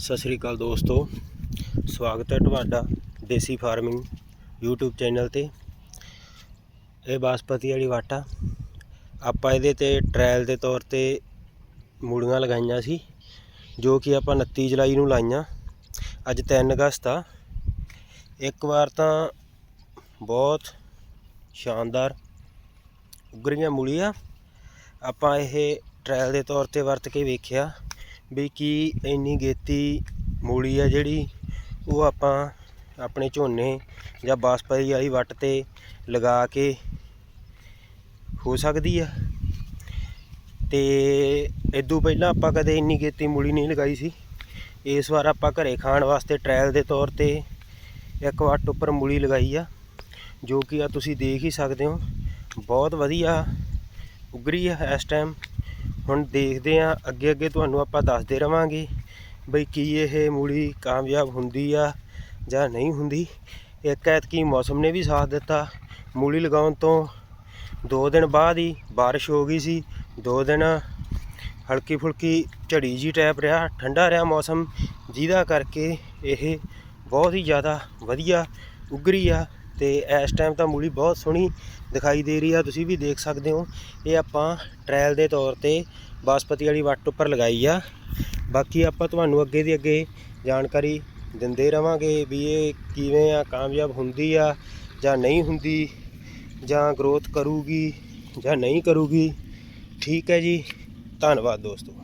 ਸਤਿ ਸ੍ਰੀ ਅਕਾਲ ਦੋਸਤੋ। ਸਵਾਗਤ ਹੈ ਤੁਹਾਡਾ ਦੇਸੀ ਫਾਰਮਿੰਗ YouTube ਚੈਨਲ ਤੇ। ਇਹ ਬਾਸਪਤੀ ਵਾਲੀ ਵਾਟਾ। ਆਪਾਂ ਇਹਦੇ ਤੇ ਟ੍ਰਾਇਲ ਦੇ ਤੌਰ ਤੇ ਮੂਲੀਆਂ ਲਗਾਈਆਂ ਸੀ, ਜੋ ਕਿ ਆਪਾਂ 29 ਜੁਲਾਈ ਨੂੰ ਲਾਈਆਂ। ਅੱਜ 3 ਅਗਸਤ ਆ। ਇੱਕ ਵਾਰ ਤਾਂ ਬਹੁਤ ਸ਼ਾਨਦਾਰ ਉਗਰੀਆਂ ਮੂਲੀਆਂ। ਆਪਾਂ ਇਹ ਟ੍ਰਾਇਲ ਦੇ ਤੌਰ ਤੇ ਵਰਤ ਕੇ ਵੇਖਿਆ। ਵੀ ਕੀ ਇੰਨੀ ਗੇਤੀ ਮੂਲੀ ਆ ਜਿਹੜੀ, ਉਹ ਆਪਾਂ ਆਪਣੇ ਝੋਨੇ ਜਾਂ ਬਾਸਪਤੀ ਵਾਲੀ ਵੱਟ ਤੇ ਲਗਾ ਕੇ ਹੋ ਸਕਦੀ ਆ। ਤੇ ਇਦੋਂ ਪਹਿਲਾਂ ਆਪਾਂ ਕਦੇ ਇੰਨੀ ਗੇਤੀ ਮੂਲੀ ਨਹੀਂ ਲਗਾਈ ਸੀ। ਇਸ ਵਾਰ ਆਪਾਂ ਘਰੇ ਖਾਣ ਵਾਸਤੇ ਟ੍ਰਾਇਲ ਦੇ ਤੌਰ ਤੇ ਇੱਕ ਵੱਟ ਉੱਪਰ ਮੂਲੀ ਲਗਾਈ ਆ, ਜੋ ਕਿ ਆ ਤੁਸੀਂ ਦੇਖ ਹੀ ਸਕਦੇ ਹੋ। ਬਹੁਤ ਵਧੀਆ ਉਗਰੀ ਆ ਇਸ ਟਾਈਮ ਹੁਣ ਦੇਖਦੇ ਆ ਅੱਗੇ ਅੱਗੇ ਤੁਹਾਨੂੰ ਆਪਾਂ ਦੱਸਦੇ ਰਵਾਂਗੇ ਬਈ ਕੀ ਇਹ ਮੂਲੀ ਕਾਮਯਾਬ ਹੁੰਦੀ ਆ ਜਾਂ ਨਹੀਂ ਹੁੰਦੀ। ਇੱਕ ਐਤਕੀ ਮੌਸਮ ਨੇ ਵੀ ਸਾਥ ਦਿੱਤਾ। ਮੂਲੀ ਲਗਾਉਣ ਤੋਂ 2 ਦਿਨ ਬਾਅਦ ਹੀ ਬਾਰਿਸ਼ ਹੋ ਗਈ ਸੀ। 2 ਦਿਨ ਹਲਕੀ ਫੁਲਕੀ ਝੜੀ ਜੀ ਟਾਈਪ ਰਿਹਾ, ਠੰਡਾ ਰਿਹਾ ਮੌਸਮ। ਜਿਹਦਾ ਕਰਕੇ ਇਹ ਬਹੁਤ ਹੀ ਜ਼ਿਆਦਾ ਵਧੀਆ ਉਗਰੀ ਆ। ਤੇ ਇਸ ਟਾਈਮ ਤਾਂ ਮੂਲੀ ਬਹੁਤ ਸੋਹਣੀ ਦਿਖਾਈ ਦੇ ਰਹੀ ਆ, ਤੁਸੀਂ ਵੀ ਦੇਖ ਸਕਦੇ ਹੋ। ਇਹ ਆਪਾਂ ਟ੍ਰਾਇਲ ਦੇ ਤੌਰ ਤੇ ਬਾਸਪਤੀ ਵਾਲੀ ਵੱਟ ਉੱਪਰ ਲਗਾਈ ਆ। ਬਾਕੀ ਆਪਾਂ ਤੁਹਾਨੂੰ ਅੱਗੇ ਦੀ ਅੱਗੇ ਜਾਣਕਾਰੀ ਦਿੰਦੇ ਰਵਾਂਗੇ ਵੀ ਇਹ ਕਿਵੇਂ ਆ, ਕਾਮਯਾਬ ਹੁੰਦੀ ਆ ਜਾਂ ਨਹੀਂ ਹੁੰਦੀ, ਜਾਂ ਗਰੋਥ ਕਰੂਗੀ ਜਾਂ ਨਹੀਂ ਕਰੂਗੀ। ਠੀਕ ਹੈ ਜੀ, ਧੰਨਵਾਦ ਦੋਸਤੋ।